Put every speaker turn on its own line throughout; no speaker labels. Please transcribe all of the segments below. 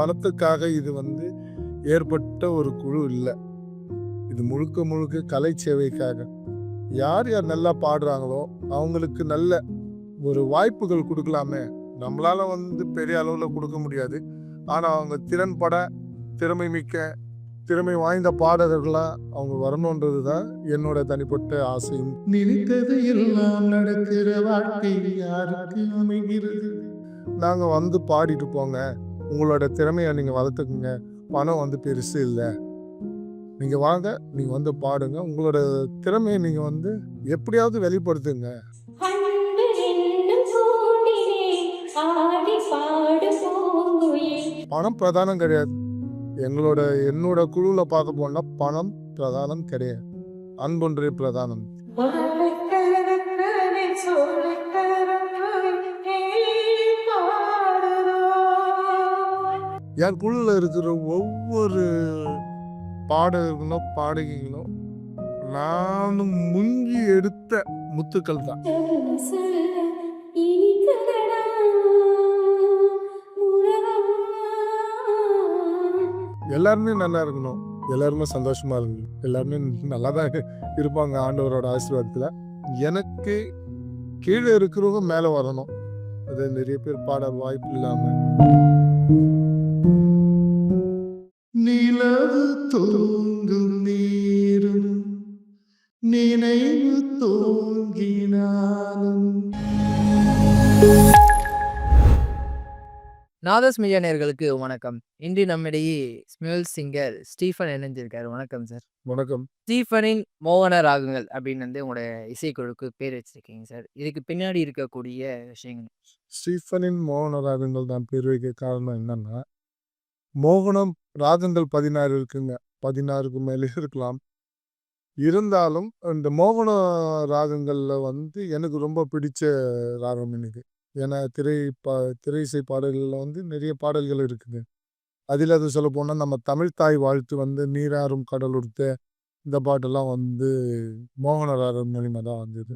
பணத்துக்காக இது வந்து ஏற்பட்ட ஒரு குழு இல்லை. இது முழுக்க முழுக்க கலை சேவைக்காக. யார் யார் நல்லா பாடுறாங்களோ அவங்களுக்கு நல்ல ஒரு வாய்ப்புகள் கொடுக்கலாமே. நம்மளால வந்து பெரிய அளவில் கொடுக்க முடியாது. ஆனால் அவங்க திறன்பட திறமை மிக்க திறமை வாய்ந்த பாடகர்களா அவங்க வரணுன்றது தான் என்னோட தனிப்பட்ட ஆசையும். நினைத்தது எல்லாம் நடக்கிற வாழ்க்கை யாருக்கு அமைகிறது? நாங்கள் வந்து பாடிட்டு போங்க. உங்களோட திறமையை நீங்கள் வளர்த்துக்குங்க. பணம் வந்து பெருசு இல்லை. நீங்கள் வாங்க நீங்கள் வந்து பாடுங்க உங்களோட திறமையை நீங்கள் வந்து எப்படியாவது வெளிப்படுத்துங்க. பணம் பிரதானம் கிடையாது. எங்களோட என்னோட குழுவில் பார்க்க போனால் பணம் பிரதானம் கிடையாது. அன்பொன்றே பிரதானம்.
பாடுறாய்.
என் குழுவில் இருக்கிற ஒவ்வொரு பாடகர்களும் பாடகிகளும் நானும் முங்கி எடுத்த முத்துக்கள் தான். எல்லாருமே நல்லா இருக்கணும். எல்லாருமே சந்தோஷமா இருக்கணும். எல்லாருமே நல்லா தான் இருப்பாங்க ஆண்டவரோட ஆசீர்வாதத்தில். எனக்கு கீழே இருக்கிறவங்க மேலே வரணும். அது நிறைய பேர் பாட வாய்ப்பு இல்லாமல் தூங்கும் நீரும் நினைவு தூங்கினாலும்
நாதஸ் மீடியா நேயர்களுக்கு வணக்கம். இன்று நம்மிடையே ஸ்மெல் சிங்கர் ஸ்டீஃபன் இணைஞ்சிருக்காரு. வணக்கம் சார்.
வணக்கம்.
ஸ்டீஃபனின் மோகன ராகங்கள் அப்படின்னு வந்து உங்களோட இசைக்குழுக்கு பேர் வச்சிருக்கீங்க சார். இதுக்கு பின்னாடி இருக்கக்கூடிய விஷயங்கள்.
ஸ்டீஃபனின் மோகன ராகங்கள் தான் பேர் வைக்க காரணம் என்னன்னா மோகனம் ராகங்கள் பதினாறு இருக்குங்க. பதினாறுக்கு மேலே இருக்கலாம். இருந்தாலும் இந்த மோகன ராகங்களில் வந்து எனக்கு ரொம்ப பிடிச்ச ராகம் எனக்கு. ஏன்னா திரை பா திரை இசை பாடல்களில் வந்து நிறைய பாடல்கள் இருக்குது. அதில் அது சொல்ல போனால் நம்ம தமிழ் தாய் வாழ்த்து வந்து நீராறும் கடலுடுத்த இந்த பாட்டெல்லாம் வந்து மோகன ராகம் மூலிமா தான் வந்தது.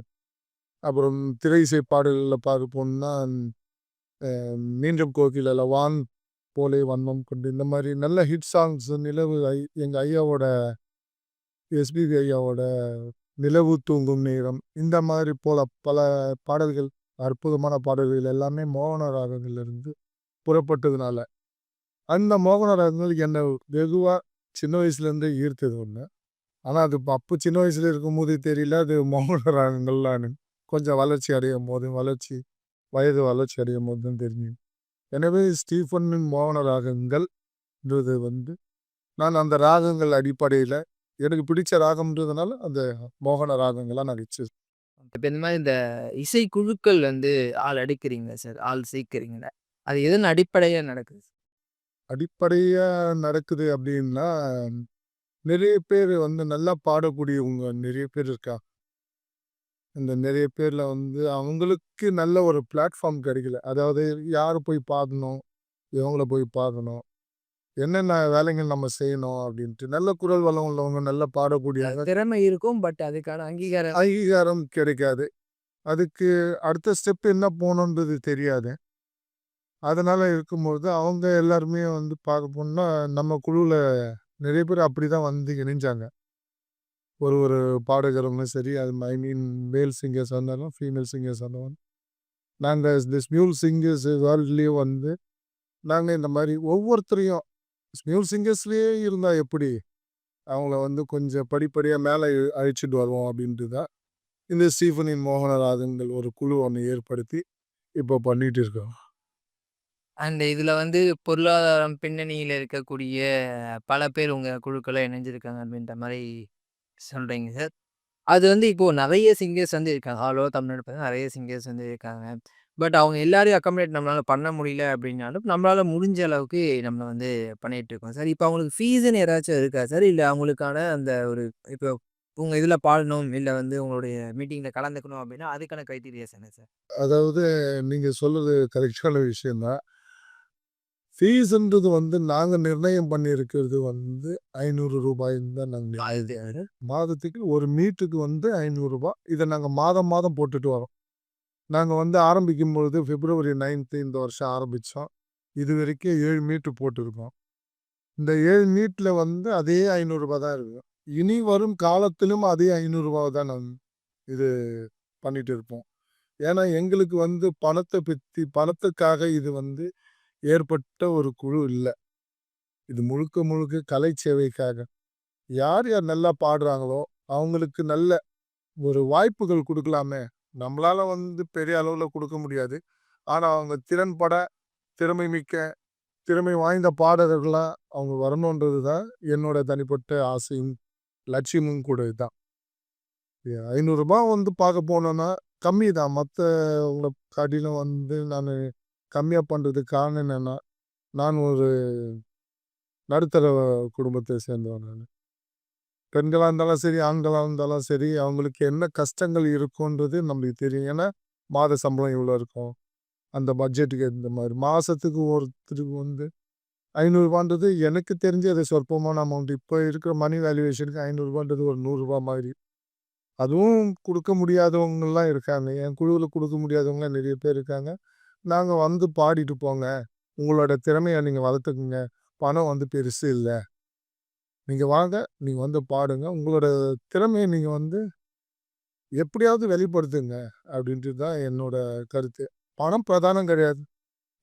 அப்புறம் திரை இசை பாடல்களில் பார்க்க போனால் மீண்டும் கோகில வான் போலே வண்ணம் கொண்டு. இந்த மாதிரி நல்ல ஹிட் சாங்ஸ் நிலவு ஐ எங்கள் ஐயாவோட எஸ்பிபி ஐயாவோட நிலவு தூங்கும் நேரம். இந்த மாதிரி போல பல பாடல்கள் அற்புதமான பாடல்கள் எல்லாமே மோகன ராகங்கள்லேருந்து புறப்பட்டதுனால. அந்த மோகன ராகங்கள் என்னை வெகுவாக சின்ன வயசுலேருந்தே ஈர்த்தது ஒன்று ஆனால் அது அப்போ சின்ன வயசில் இருக்கும்போது தெரியல அது மோகன ராகங்கள்லாம் கொஞ்சம் வளர்ச்சி அடையும் போது வளர்ச்சி வயது வளர்ச்சி அடையும் போது தான் எனவே ஸ்டீஃபனின் மோகன ராகங்கள்ன்றது வந்து நான் அந்த ராகங்கள் அடிப்படையில் எனக்கு பிடிச்ச ராகம்ன்றதுனால அந்த மோகன ராகங்களாக நான் வச்சு
இப்போ இந்த மாதிரி இந்த இசைக்குழுக்கள் வந்து ஆள் அடிக்கிறீங்க சார் ஆள் சேர்க்கிறீங்க அது எதன் அடிப்படையாக நடக்குது?
அடிப்படையாக நடக்குது அப்படின்னா நிறைய பேர் வந்து நல்லா பாடக்கூடியவங்க நிறைய பேர் இருக்கா இந்த நிறைய பேர்ல வந்து அவங்களுக்கு நல்ல ஒரு பிளாட்ஃபார்ம் கிடைக்கல. அதாவது யார் போய் பாடணும்? இவங்கள போய் பார்க்கணும் என்னென்ன வேலைகள் நம்ம செய்யணும்? அப்படின்ட்டு நல்ல குரல் வளம் உள்ளவங்க நல்லா பாடக்கூடியவங்க
திறமை இருக்கும். பட் அதுக்கான அங்கீகாரம்
அங்கீகாரம் கிடைக்காது. அதுக்கு அடுத்த ஸ்டெப் என்ன போகணுன்றது தெரியாது. அதனால இருக்கும்போது அவங்க எல்லாருமே வந்து பார்க்க போனா நம்ம குழுவில் நிறைய பேர் அப்படி தான் வந்து இணைஞ்சாங்க. ஒரு ஒரு பாடகர்களும் சரி அது ஐ மீன் மேல் சிங்கர்ஸ் இருந்தாலும் ஃபீமேல் சிங்கர்ஸ் இருந்தாலும் நாங்கள் இந்த ஸ்மியூல் சிங்கர்ஸ் வேர்ல்ட்லேயே வந்து நாங்கள் இந்த மாதிரி ஒவ்வொருத்தரையும் ஸ்மியூல் சிங்கர்ஸ்லேயே இருந்தால் எப்படி அவங்கள வந்து கொஞ்சம் படிப்படியாக மேலே அழைச்சிட்டு வருவோம் அப்படின்ட்டு தான் இந்த ஸ்டீஃபனின் மோகனராஜன்கள் ஒரு குழு ஒன்று ஏற்படுத்தி இப்போ பண்ணிட்டு இருக்கோம்.
அண்ட் இதில் வந்து பொருளாதாரம் பின்னணியில் இருக்கக்கூடிய பல பேர் உங்கள் குழுக்களை இணைஞ்சிருக்காங்க அப்படின்ற மாதிரி சொல்கிறீங்க சார். அது வந்து இப்போது நிறைய சிங்கர்ஸ் வந்து இருக்காங்க. ஆல் ஓவர் தமிழ்நாடு பார்த்தா நிறைய சிங்கர்ஸ் வந்து இருக்காங்க. பட் அவங்க எல்லாரையும் அக்காமடேட் நம்மளால் பண்ண முடியல அப்படின்னாலும் நம்மளால் முடிஞ்ச அளவுக்கு நம்ம வந்து பண்ணிகிட்டு இருக்கோம் சார். இப்போ அவங்களுக்கு ஃபீஸுன்னு ஏதாச்சும் இருக்கா சார்? இல்லை அவங்களுக்கான அந்த ஒரு இப்போ உங்கள் இதில் பாடணும் இல்லை வந்து உங்களுடைய மீட்டிங்கில் கலந்துக்கணும் அப்படின்னா அதுக்கான க்ரைட்டீரியாஸ் என்ன சார்?
அதாவது நீங்கள் சொல்கிறது கரெக்டான விஷயம்தான். ஃபீஸ்ன்றது வந்து நாங்கள் நிர்ணயம் பண்ணியிருக்கிறது வந்து ஐநூறு ரூபாய்ன்னு தான் நாங்கள் மாதத்துக்கு ஒரு மீட்டுக்கு வந்து ஐநூறுரூபா இதை நாங்கள் மாதம் மாதம் போட்டுட்டு வரோம் நாங்கள் வந்து ஆரம்பிக்கும் பொழுது பிப்ரவரி நைன்த்து இந்த வருஷம் ஆரம்பித்தோம் இது வரைக்கும் 7 மீட்ரு போட்டிருக்கோம். இந்த 7 மீட்ல வந்து அதே. 500 தான் இருக்கும். இனி வரும் காலத்திலும் அதே. 500 தான் நாங்க இது பண்ணிட்டு இருப்போம். ஏன்னா எங்களுக்கு வந்து பணத்த பத்தி பணத்துக்காக இது வந்து ஏற்பட்ட ஒரு குழு இல்லை இது முழுக்க முழுக்க கலை சேவைக்காக. யார் யார் நல்லா பாடுறாங்களோ, அவங்களுக்கு நல்ல ஒரு வாய்ப்புகள் கொடுக்கலாமே நம்மளால வந்து பெரிய அளவில் கொடுக்க முடியாது. ஆனால் அவங்க திறன்பட, திறமை மிக்க, திறமை வாய்ந்த பாடகர்களாக அவங்க வரணுன்றது தான் என்னோட தனிப்பட்ட ஆசையும், லட்சியமும் கூட இதுதான் ஐநூறுரூபா வந்து பார்க்க போனோன்னா கம்மி தான். மற்றவங்களை காட்டிலும் வந்து நான் கம்மியாக பண்ணுறதுக்கு காரணம் என்னென்னா நான் ஒரு நடுத்தர குடும்பத்தை சேர்ந்தவன் நான் பெண்களாக இருந்தாலும் சரி, ஆண்களாக இருந்தாலும் சரி, அவங்களுக்கு என்ன கஷ்டங்கள் இருக்குன்றது நம்மளுக்கு தெரியும். ஏன்னா, மாத சம்பளம் இவ்வளோ இருக்கும். அந்த பட்ஜெட்டுக்கு இந்த மாதிரி மாதத்துக்கு ஒருத்தருக்கு வந்து ஐநூறுரூபான்றது எனக்கு தெரிஞ்சு அது சொற்பமான அமௌண்ட். இப்போ இருக்கிற மணி வேல்யூவேஷனுக்கு ஐநூறுரூபான்றது ஒரு நூறுரூபா மாதிரி. அதுவும் கொடுக்க முடியாதவங்கள்லாம் இருக்காங்க. என் குழுவில் கொடுக்க முடியாதவங்களாம் நிறைய பேர் இருக்காங்க. நாங்கள் வந்து பாடிட்டு போங்க. உங்களோட திறமையை நீங்கள் வளர்த்துக்குங்க. பணம் வந்து பெருசு இல்லை நீங்கள் வாங்க, நீங்கள் வந்து பாடுங்க. உங்களோட திறமையை நீங்கள் வந்து எப்படியாவது வெளிப்படுத்துங்க. அப்படின்றது தான் என்னோட கருத்து. பணம் பிரதானம் கிடையாது.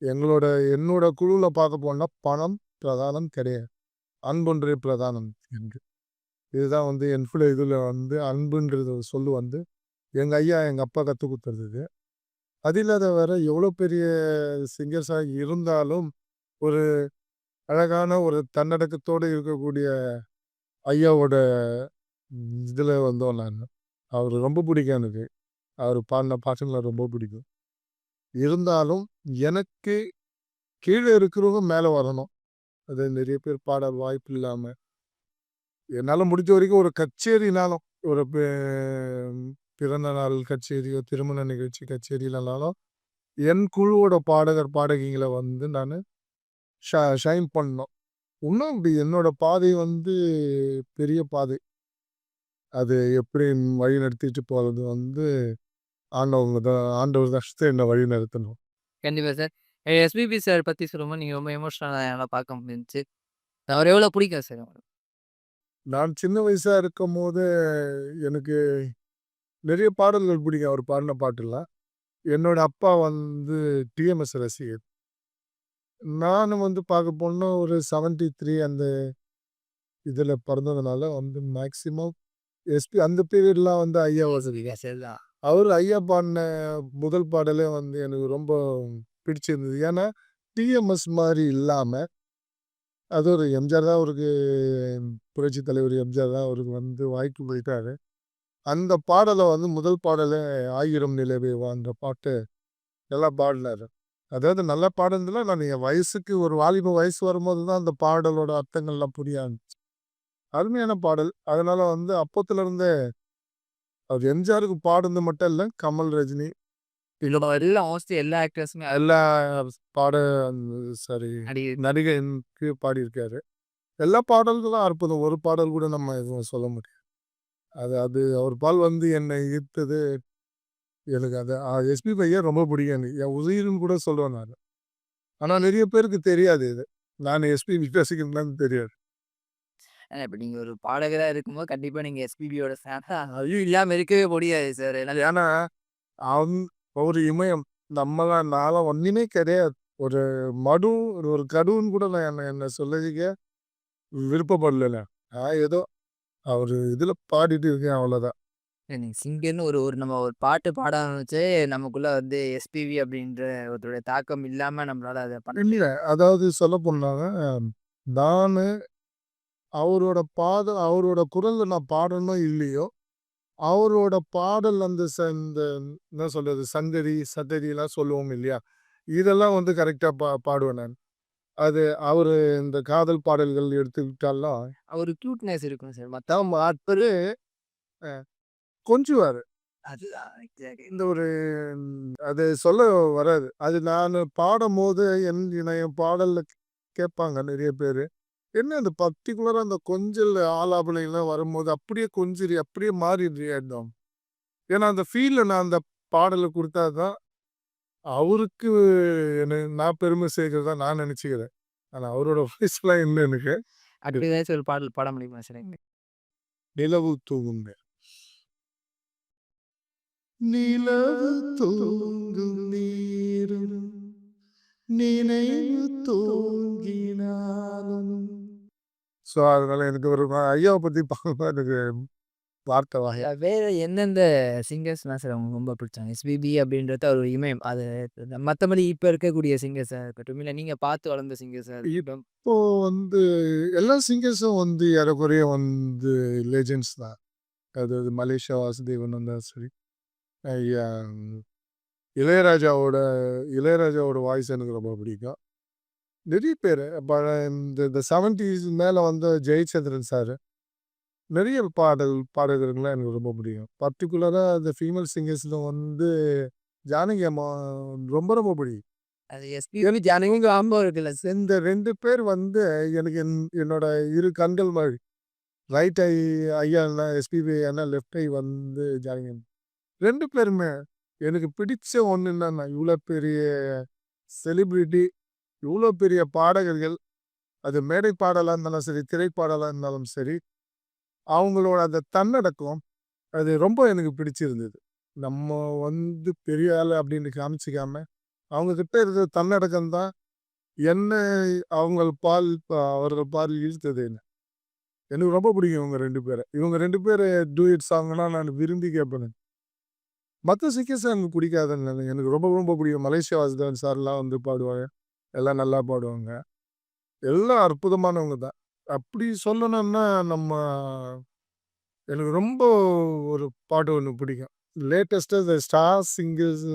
எங்களோட என்னோட குழுவில் பார்க்க போனால் பணம் பிரதானம் கிடையாது. அன்புன்றே பிரதானம் என்று. இதுதான் வந்து என்னோட இதில் வந்து அன்புன்றது சொல்லு வந்து எங்கள் ஐயா, எங்கள் அப்பா கற்றுக் குடுத்தது அது இல்லாத வர எவ்வளோ பெரிய சிங்கர்ஸாக இருந்தாலும், ஒரு அழகான ஒரு தன்னடக்கத்தோடு இருக்கக்கூடிய ஐயாவோட இதில் வந்தோம் நான் அவர் ரொம்ப பிடிக்கும் எனக்கு. அவர் பாடின பாட்டுங்கள்லாம் ரொம்ப பிடிக்கும். இருந்தாலும் எனக்கு கீழே இருக்கிறவங்க மேலே வரணும். அது நிறைய பேர் பாட வாய்ப்பு இல்லாமல் என்னால் முடிஞ்ச வரைக்கும் ஒரு கச்சேரினாலும், ஒரு பிறந்த நாள் கச்சேரியோ, திருமண நிகழ்ச்சி கச்சேரிலனாலும், என் குழுவோட பாடகர், பாடகிகள வந்து நானு ஷ ஷைன் பண்ணணும். இன்னும் இப்படி என்னோட பாதை வந்து பெரிய பாதை. அது எப்படி வழி நடத்திட்டு போறது வந்து ஆண்டவங்க தான் ஆண்டவர் தான் என்ன வழி நடத்தணும்.
கண்டிப்பா சார். எஸ்பிபி சார் பத்தி சொல்லும்போது நீங்க ரொம்ப எமோஷனலா என்னால பார்க்க முடிஞ்சுச்சு. அவர எவ்வளோ பிடிக்கும் சார்?
நான் சின்ன வயசா இருக்கும்போது எனக்கு நெறைய பாடல்கள் பிடிக்கும். அவர் பாடுன பாட்டுலாம். என்னோட அப்பா வந்து டிஎம்எஸ் ரசிகர். நானும் வந்து பார்க்க போனா ஒரு 73 அந்த இதுல பிறந்ததுனால வந்து மேக்ஸிமம் எஸ்பி அந்த பீரியட்லாம் வந்து ஐயா
தான்.
அவரு ஐயா பாடுன முதல் பாடலே வந்து எனக்கு ரொம்ப பிடிச்சிருந்தது. ஏன்னா, டிஎம்எஸ் மாரி இல்லாம, அது ஒரு எம்ஜிஆர் தான் அவருக்கு புரட்சி தலைவர் எம்ஜிஆர் தான் அவருக்கு வந்து வாய்ப்பு போயிட்டாரு. அந்த பாடல வந்து முதல் பாடலே "ஆயிரம் நிலவே வா" அந்த பாட்டு நல்லா பாடுனாரு. அதாவது நல்லா பாடுனதுல நான் என் வயசுக்கு ஒரு வாலிப வயசு வரும்போது தான் அந்த பாடலோட அர்த்தங்கள்லாம் புரிய. அருமையான பாடல். அதனால வந்து அப்போத்துல இருந்தே அவர் எம்ஜிஆருக்கு பாடுனது மட்டும் இல்ல, கமல், ரஜினி
இதுல எல்லா மோஸ்ட்லி எல்லா ஆக்டர்ஸுமே
எல்லா பாட சாரி
நடிகை
நடிகைக்கு பாடியிருக்காரு. எல்லா பாடல்களும் அற்புதம். ஒரு பாடல் கூட நம்ம எதுவும் சொல்ல முடியாது. அது அது அவர் பால் வந்து என்னை ஈர்த்தது எனக்கு அது அ எஸ்பிபி ஐயா ரொம்ப பிடிக்கும் எனக்கு. என் உயிர்ன்னு கூட சொல்லுவேன் நானு. ஆனா நெறைய பேருக்கு தெரியாது இது. நான் எஸ்பிபி ரசிகர்ன்னு தெரியாது.
ஏன்னா இப்ப நீங்க ஒரு பாடகரா இருக்கும்போது கண்டிப்பா நீங்க எஸ்பிபியோட ஃபேன். அதுவும் இல்லாம இருக்கவே முடியாது சார். ஏன்னா
ஏன்னா, அவ் ஒரு இமயம். நம்மலாம் நான்லாம் ஒண்ணுமே கிடையாது. ஒரு மடு ஒரு கடுன்னு கூட நான் என்ன என்ன சொல்லதுக்கே விருப்பப்படல. நான் ஏதோ அவரு இதுல பாடிட்டு இருக்கேன் அவ்வளோதான்.
நீங்க சிங்கர்ன்னு ஒரு ஒரு நம்ம ஒரு பாட்டு பாட ஆரம்பிச்சே நமக்குள்ள வந்து எஸ்பிபி அப்படின்ற ஒருத்தருடைய தாக்கம் இல்லாம நம்மளால அத பண்ண
இல்ல. அதாவது சொல்லப்போனாங்க, நானு அவரோட பாத அவரோட குரல்ல நான் பாடனோ இல்லையோ, அவரோட பாடல் அந்த ச இந்த என்ன சொல்றது சங்கரி, சதரிலாம் சொல்லுவோம் இல்லையா? இதெல்லாம் வந்து கரெக்ட்டா பா பாடுவேன் நான். அது அவரு இந்த காதல் பாடல்கள் எடுத்துக்கிட்டாலும்
ஒரு கியூட்னஸ் இருக்கும் சார். மத்த
தான் மாத்தரு கொஞ்சுவாரு.
அதுதான்.
இந்த ஒரு அது சொல்ல வராது. அது நானு பாடும்போது என் என் பாடல்ல கேட்பாங்க நெறைய பேரு. என்ன அந்த பர்ட்டிகுலரா அந்த கொஞ்சல் ஆலாபனைலாம் வரும்போது அப்படியே கொஞ்சிரி, அப்படியே மாறிடுறியான்னும். ஏன்னா அந்த ஃபீல்ல நான் அந்த பாடல குடுத்தா தான், அவருக்கு என்ன நான் பெருமை சேர்க்கிறதா நான் நினைச்சுக்கிறேன். ஆனா அவரோட வாய்ஸ்லாம் இல்ல எனக்கு.
அப்படி ஏதாச்சும் ஒரு பாடல் பாட முடியுமா சார்?
நிலவு நேரம். நிலவு தூங்கும் நேரம் நினைவு தூங்கினாலும் ஸோ அதனால எனக்கு ஒரு ஐயாவை பத்தி பார்க்கும்போது எனக்கு வார்த்தை
அ வேற எந்தெந்த சிங்கர்ஸ்லாம் சார் உங்களுக்கு ரொம்ப பிடிச்சாங்க? எஸ்பிபி அப்படின்றது ஒரு இமயம். அது மத்தபடி இப்ப இருக்கக்கூடிய சிங்கர்ஸா இருக்கட்டும், இல்ல நீங்க பார்த்து வளர்ந்த சிங்கர்ஸா இருக்கட்டும்.
இப்போ வந்து எல்லா சிங்கர்ஸும் வந்து ஏறக்குறைய வந்து லெஜெண்ட்ஸ் தான். அதாவது மலேசியா வாசுதேவன் இருந்தாலும் சரி. ஐயா இளையராஜாவோட இளையராஜாவோட வாய்ஸ் எனக்கு ரொம்ப பிடிக்கும். நிறைய பேரு இந்த 70ஸ் மேல வந்த ஜெயச்சந்திரன் சாரு. நிறைய பாடல் பாடகர்கள்லாம் எனக்கு ரொம்ப பிடிக்கும். பர்ட்டிகுலரா அந்த ஃபீமேல் சிங்கர்ஸ்ல வந்து ஜானகி அம்மா ரொம்ப ரொம்ப பிடிக்கும்.
அது எஸ்பிபி ஜானகிங்க ஆம்போ இருக்குல்ல.
இந்த 2 பேர் வந்து எனக்கு என் என்னோட இரு கண்கள் மாரி. ரைட் ஐ ஐயானா எஸ்பிபி ஐயானா லெஃப்ட் ஐ வந்து ஜானகி அம்மா. 2 பேருமே எனக்கு பிடிச்ச ஒண்ணு என்னன்னா, இவ்ளோ பெரிய செலிபிரிட்டி, இவ்ளோ பெரிய பாடகர்கள், அது மேடை பாடலா இருந்தாலும் சரி, திரைப்பாடலா இருந்தாலும் சரி, அவங்களோட அந்த தன்னடக்கம், அது ரொம்ப எனக்கு பிடிச்சிருந்தது. நம்ம வந்து பெரிய ஆள் அப்படின்னு காமிச்சிக்காம அவங்க கிட்ட இருக்கிற தன்னடக்கம் தான் என்னை அவங்கள் பால் அவர்கள் பால் இழுத்தது என்ன. எனக்கு ரொம்ப பிடிக்கும் இவங்க ரெண்டு பேரை இவங்க 2 பேரு டூயட் சாங்னா நான் விரும்பி கேட்பேன். மற்ற சிக்கிய எனக்கு பிடிக்காதுன்னு எனக்கு ரொம்ப ரொம்ப பிடிக்கும். மலேசியா வாசுதேவன் சார்லாம் வந்து பாடுவாங்க. எல்லாம் நல்லா பாடுவாங்க. எல்லாம் அற்புதமானவங்க தான். அப்படி சொல்லணும்னா நம்ம எனக்கு ரொம்ப ஒரு பாட்டு ஒண்ணு பிடிக்கும். லேட்டஸ்ட்டா இந்த ஸ்டார் சிங்கர்ஸ்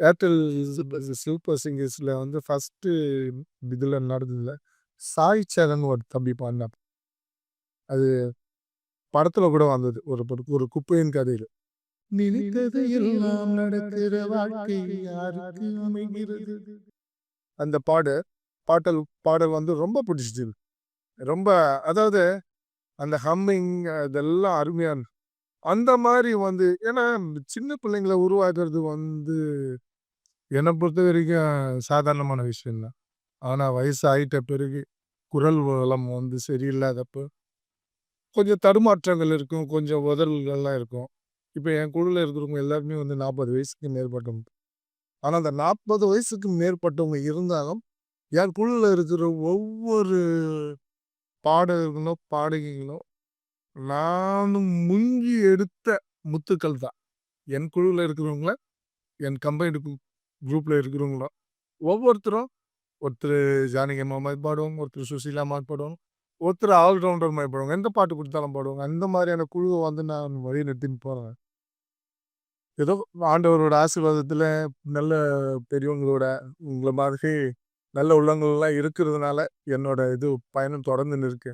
ஏர்டெல் சூப்பர் சிங்கர்ஸ்ல வந்து ஃபர்ஸ்ட்டு இதுல நடந்ததுல சாய் சரண் ஒரு தம்பி பாடுனார். அது படத்துல கூட வந்தது. ஒரு ஒரு குப்பையின் கதையில. நினைத்தது எல்லாம் நடக்கிற வாழ்க்கை யாருக்கு அமைகிறது? அந்த பாடு பாட்டல் பாடல் வந்து ரொம்ப பிடிச்சிச்சு. ரொம்ப அதாவது அந்த ஹம்மிங் அதெல்லாம் அருமையாக இருந்துச்சு. அந்த மாதிரி வந்து ஏன்னா சின்ன பிள்ளைங்கள உருவாக்குறது வந்து என்னை பொறுத்த வரைக்கும் சாதாரணமான விஷயம் தான். ஆனால் வயசு ஆகிட்ட பிறகு குரல் வளம் வந்து சரியில்லாதப்போ கொஞ்சம் தடுமாற்றங்கள் இருக்கும். கொஞ்சம் உதறல்கள்லாம் இருக்கும். இப்போ என் குழுல இருக்கிறவங்க எல்லாருமே வந்து 40 வயசுக்கு மேற்பட்டவங்க. ஆனால் அந்த 40 வயசுக்கு மேற்பட்டவங்க இருந்தாலும், என் குழுல இருக்கிற ஒவ்வொரு பாடகர்களும், பாடகிகளும் நானும் முங்கி எடுத்த முத்துக்கள் தான். என் குழுவில் இருக்கிறவங்கள, என் கம்பைன் குரூப்பில் குரூப்ல இருக்கிறவங்களும் ஒவ்வொருத்தரும் ஒருத்தர் ஜானகி அம்மா மாதிரி பாடுவாங்க. ஒருத்தர் சுசீலா மாதிரி பாடுவாங்க. ஒருத்தர் ஆல்ரவுண்டர் மாதிரி பாடுவாங்க. எந்த பாட்டு கொடுத்தாலும் பாடுவாங்க. அந்த மாதிரியான குழுவை வந்து நான் வழி நடத்தின்னு போகிறேன் ஏதோ ஆண்டவரோட ஆசீர்வாதத்தில் நல்ல பெரியவங்களோட உங்களை மாதிரி நல்ல உள்ளங்கள்லாம் இருக்கிறதுனால, என்னோட இது பயணம் தொடர்ந்துன்னு இருக்கு.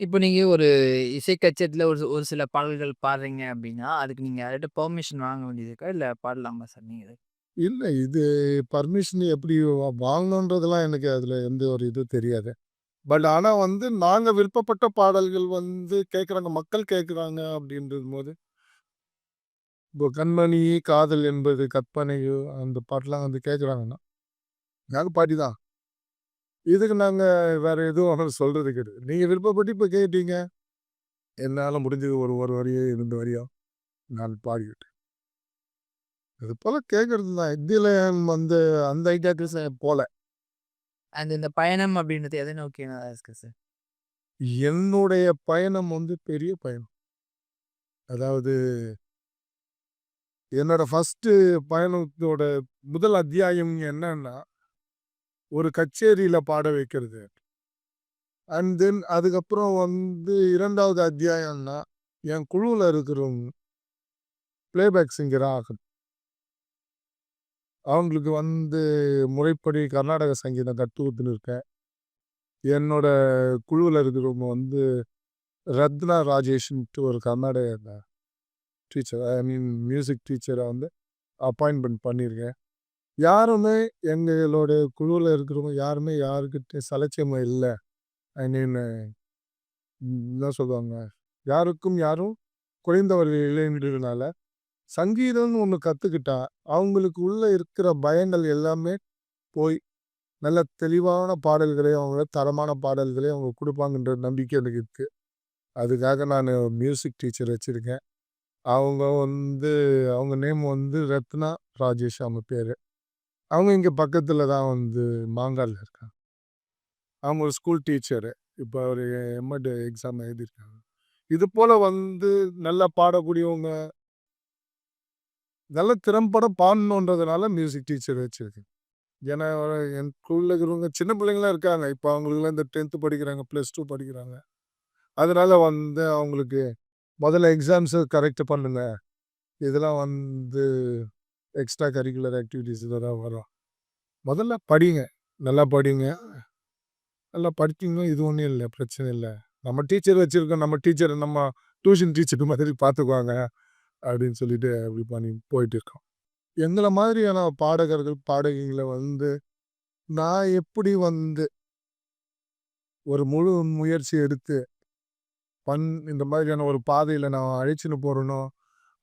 இப்போ நீங்க ஒரு இசை கச்சேரில ஒரு ஒரு சில பாடல்கள் பாடுறீங்க அப்படின்னா, அதுக்கு நீங்க யார்ட்ட பெர்மிஷன் வாங்க வேண்டியது இருக்கா? இல்ல பாடலாமா சார் நீங்க?
இல்ல இது பர்மிஷன் எப்படி வா வாங்கணுன்றதெல்லாம் எனக்கு அதுல எந்த ஒரு இதுவும் தெரியாது. பட் ஆனா வந்து நாங்க விருப்பப்பட்ட பாடல்கள் வந்து கேட்குறாங்க, மக்கள் கேட்குறாங்க அப்படின்றபோது இப்போ கண்மணி காதல் என்பது கற்பனையோ அந்த பாட்டுலாம் வந்து கேட்குறாங்கன்னா, நாங்க பாடி தான். இதுக்கு நாங்க வேற எதுவும் சொல்றது கிடையாது. நீங்க விருப்பப்பட்டு இப்ப கேட்டீங்க. என்னால முடிஞ்சது ஒரு ஒரு வரியோ, 2 வரியோ நான் பாடிக்கிட்டேன். அது போல கேட்கறது தான். இதுல வந்து அந்த ஐடியாக்கஸ் போல.
அந்த இந்த பயணம் அப்படின்றது எதை நோக்கினதா இருக்கு சார்?
என்னுடைய பயணம் வந்து பெரிய பயணம். அதாவது என்னோட ஃபர்ஸ்ட்டு பயணத்தோட முதல் அத்தியாயம் என்னன்னா, ஒரு கச்சேரியில பாட வைக்கிறது. அண்ட் தென் அதுக்கப்புறம் வந்து இரண்டாவது அத்தியாயம்னா, என் குழுவில் இருக்கிறவங்க பிளேபேக் சிங்கராக ஆகணும். அவங்களுக்கு வந்து முறைப்படி கர்நாடக சங்கீதம் கற்றுக்கொடுத்துன்னு இருக்கேன். என்னோட குழுவில் இருக்கிறவங்க வந்து ரத்னா ராஜேஷ்ன்ட்டு ஒரு Karnataka teacher I mean music டீச்சரை வந்து அப்பாயின்மெண்ட் பண்ணியிருக்கேன். யாருமே எங்களோட குழுவில் இருக்கிறவங்க யாருமே யாருக்கிட்டயும் சலட்சியமா இல்லை. ஐ மீன் என்ன சொல்லுவாங்க? யாருக்கும் யாரும் குறைந்தவர்கள் இல்லைன்றதுனால சங்கீதம்னு ஒன்று கற்றுக்கிட்டா அவங்களுக்கு உள்ளே இருக்கிற பயங்கள் எல்லாமே போய், நல்ல தெளிவான பாடல்களையும் அவங்க தரமான பாடல்களையும் அவங்க கொடுப்பாங்கன்ற நம்பிக்கை எனக்கு இருக்குது அதுக்காக நான் மியூசிக் டீச்சர் வச்சுருக்கேன். அவங்க வந்து அவங்க நேம் வந்து ரத்னா ராஜேஷ் அவங்க பேர். அவங்க இங்கே பக்கத்தில் தான் வந்து மாங்காலில் இருக்காங்க. அவங்க ஒரு ஸ்கூல் டீச்சரு. இப்போ ஒரு எம்.எட் எக்ஸாம் எழுதியிருக்காங்க. இது போல் வந்து நல்லா பாடக்கூடியவங்க நல்ல திறம்பட பாடணுன்றதுனால மியூசிக் டீச்சர் வச்சுருக்கேன் ஏன்னா, என் ஸ்கூலில் இருக்கிறவங்க சின்ன பிள்ளைங்கலாம் இருக்காங்க. இப்போ அவங்களுக்குலாம் இந்த 10த் படிக்கிறாங்க, ப்ளஸ் டூ படிக்கிறாங்க. அதனால் வந்து அவங்களுக்கு முதல்ல எக்ஸாம்ஸை கரெக்ட் பண்ணுங்க. இதெல்லாம் வந்து எக்ஸ்ட்ரா கரிக்குலர் ஆக்டிவிட்டீஸ் இதெல்லாம் வரும். முதல்ல படிங்க. நல்லா படிங்க. நல்லா படிச்சீங்கன்னா இது ஒன்றும் இல்லை பிரச்சனை இல்லை நம்ம டீச்சர் வச்சுருக்கோம் நம்ம டீச்சரை நம்ம டியூஷன் டீச்சர் மாதிரி பார்த்துக்குவாங்க. அப்படின்னு சொல்லிட்டு அப்படி பண்ணி போயிட்டு இருக்கோம். எங்களை மாதிரியான பாடகர்கள், பாடகிகளை வந்து நான் எப்படி வந்து ஒரு முழு முயற்சி எடுத்து பண் இந்த மாதிரியான ஒரு பாதையில் நான் அழைச்சின்னு போகிறனோ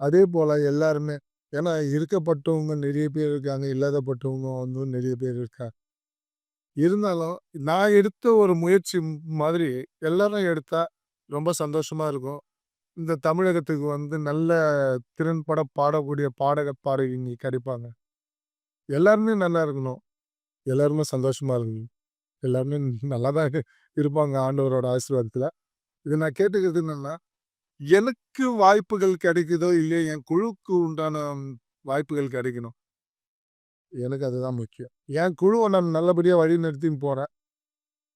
அதே போல் எல்லாருமே ஏன்னா இருக்கப்பட்டவங்க நிறைய பேர் இருக்காங்க. இல்லாதப்பட்டவங்க வந்து நிறைய பேர் இருக்காங்க. இருந்தாலும் நான் எடுத்த ஒரு முயற்சி மாதிரி எல்லாரும் எடுத்தா ரொம்ப சந்தோஷமா இருக்கும். இந்த தமிழகத்துக்கு வந்து நல்ல திறன்பட பாடக்கூடிய பாடகர், பாடகிங்க கிடைப்பாங்க. எல்லாருமே நல்லா இருக்கணும். எல்லாருமே சந்தோஷமா இருக்கணும். எல்லாருமே நல்லா தான் இருப்பாங்க ஆண்டவரோட ஆசீர்வாதத்தில் இது நான் கேட்டுக்கிறது என்னன்னா, எனக்கு வாய்ப்புகள் கிடைக்குதோ இல்லையோ என் குழுவுக்கு உண்டான வாய்ப்புகள் கிடைக்கணும். எனக்கு அதுதான் முக்கியம். என் குழுவை நான் நல்லபடியா வழிநடத்தின்னு போகிறேன்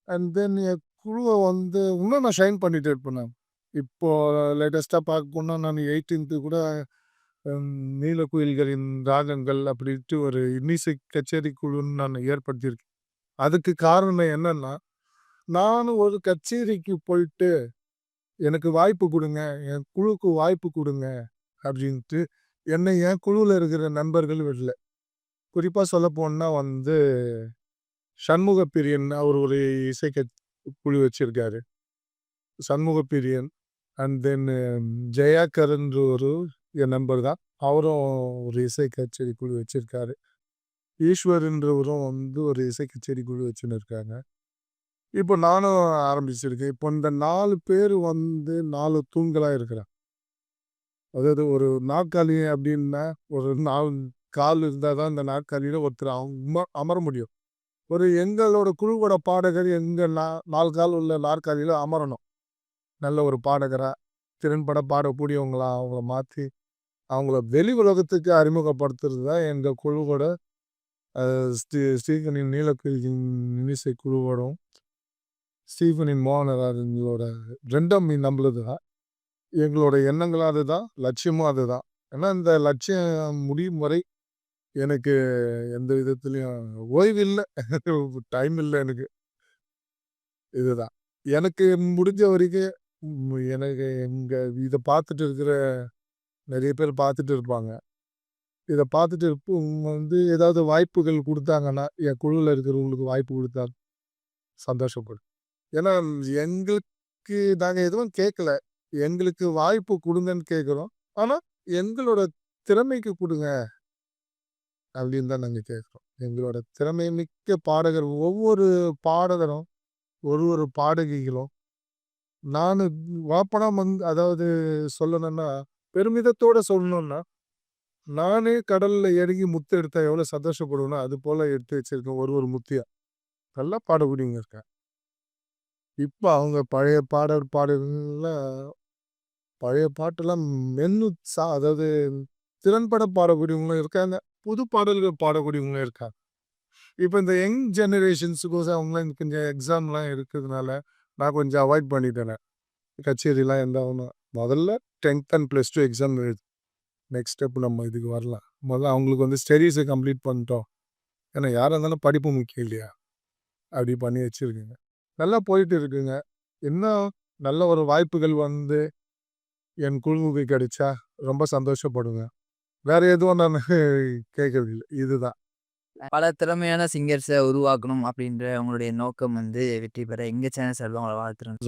அண்ட் தென் என் குழுவை வந்து இன்னும் நான் ஷைன் பண்ணிட்டு இருப்பேன் நான். இப்போது லேட்டஸ்ட்டாக பார்க்கணும்னா நான் 18த் கூட நீல குயில்களின் ராகங்கள் அப்படின்ட்டு ஒரு இன்னிசை கச்சேரி குழுன்னு நான் ஏற்படுத்தியிருக்கேன். அதுக்கு காரணம் என்னன்னா, நான் ஒரு கச்சேரிக்கு போயிட்டு, எனக்கு வாய்ப்பு கொடுங்க என் குழுவுக்கு வாய்ப்பு கொடுங்க அப்படின்ட்டு என்னை என் குழுவில் இருக்கிற நண்பர்கள் விடல. குறிப்பாக சொல்ல போனால் வந்து சண்முக பிரியன் அவர் ஒரு இசை குழு வச்சிருக்காரு. சண்முக பிரியன் அண்ட் தென் ஜெயாகர்ன்ற ஒரு என் நண்பர் தான். அவரும் ஒரு இசை கச்சேரி குழு வச்சிருக்காரு. ஈஸ்வர்ன்றவரும் வந்து ஒரு இசை கச்சேரி குழு வச்சுன்னு இருக்காங்க. இப்போ நானும் ஆரம்பிச்சிருக்கேன். இப்போ இந்த நாலு பேர் வந்து நாலு தூண்களாக இருக்கிறேன் அதாவது ஒரு நாற்காலி அப்படின்னா, ஒரு நாலு கால் இருந்தால் தான் இந்த நாற்காலியில் ஒருத்தர் அவங்க அமர முடியும். ஒரு எங்களோட குழுவோட பாடகர் எங்கள் நா நாலு கால் உள்ள நாற்காலியில் அமரணும். நல்ல ஒரு பாடகராக திறன்பட பாடக்கூடியவங்களா அவங்கள மாற்றி அவங்கள வெளி உலகத்துக்கு அறிமுகப்படுத்துறது தான் எங்கள் குழுவோட ஸ்ரீ ஸ்ரீகனின் நீலக்குயிலின் இன்னிசை குழுவோடும், ஸ்டீஃபனின் மோகனராஜங்களோட 2ம் நம்மளது தான். எங்களோட எண்ணங்களும் அதுதான். லட்சியமும் அதுதான். ஏன்னா இந்த லட்சியம் முடியும் வரை எனக்கு எந்த விதத்துலையும் ஓய்வு இல்லை டைம் இல்லை எனக்கு. இதுதான். எனக்கு முடிஞ்ச வரைக்கும் எனக்கு இங்கே இதை பார்த்துட்டு இருக்கிற நிறைய பேர் பார்த்துட்டு இருப்பாங்க. இதை பார்த்துட்டு இருப்ப வந்து ஏதாவது வாய்ப்புகள் கொடுத்தாங்கன்னா என் குழுவில் இருக்கிறவங்களுக்கு வாய்ப்பு கொடுத்தா சந்தோஷப்படும் ஏன்னா எங்களுக்கு நாங்கள் எதுவும் கேட்கல. எங்களுக்கு வாய்ப்பு கொடுங்கன்னு கேட்குறோம் ஆனால் எங்களோட திறமைக்கு கொடுங்க. அப்படின்னு தான் நாங்கள் கேட்குறோம் எங்களோட திறமை மிக்க பாடகர் ஒவ்வொரு பாடகரும், ஒரு ஒரு பாடகிகளும் நான் ஓப்பனா வந்து அதாவது சொல்லணும்னா, பெருமிதத்தோட சொல்லணும்னா, நானே கடல்ல இறங்கி முத்து எடுத்தா எவ்வளோ சந்தோஷப்படுவேன்னா அது போல எடுத்து வச்சிருக்கேன் ஒரு ஒரு முத்தியாக நல்லா பாடக்கூடியவங்க இருக்கேன் இப்போ அவங்க பழைய பாடல் பாடல்கள்லாம் பழைய பாட்டெல்லாம் மென்னு சா அதாவது திறன்பட பாடக்கூடியவங்களும் இருக்காங்க. புது பாடல்கள் பாடக்கூடியவங்களும் இருக்காங்க. இப்போ இந்த யங் ஜெனரேஷன்ஸுக்கோசம் அவங்கலாம் கொஞ்சம் எக்ஸாம்லாம் இருக்கிறதுனால, நான் கொஞ்சம் அவாய்ட் பண்ணிட்டேனே கச்சேரிலாம் எந்த ஒன்றும் முதல்ல 10த் அண்ட் ப்ளஸ் டூ எக்ஸாம் எழுது. நெக்ஸ்ட் ஸ்டெப் நம்ம இதுக்கு வரலாம். முதல்ல அவங்களுக்கு வந்து ஸ்டடீஸை கம்ப்ளீட் பண்ணிட்டோம். ஏன்னா யாராக இருந்தாலும் படிப்பு முக்கியம் இல்லையா? அப்படி பண்ணி வச்சுருக்கேங்க நல்லா போயிட்டு இருக்குங்க. இன்னும் நல்ல ஒரு வாய்ப்புகள் வந்து என் குழுவுக்கு கிடைச்சா ரொம்ப சந்தோஷப்படுவேன். வேற எதுவும் நானு கேட்கறது இல்ல. இதுதான்.
பல திறமையான சிங்கர்ஸ உருவாக்கணும் அப்படின்ற உங்களுடைய நோக்கம் வந்து வெற்றி பெற எங்க சேனல் சார்பா உங்கள வாழ்த்துறோம்.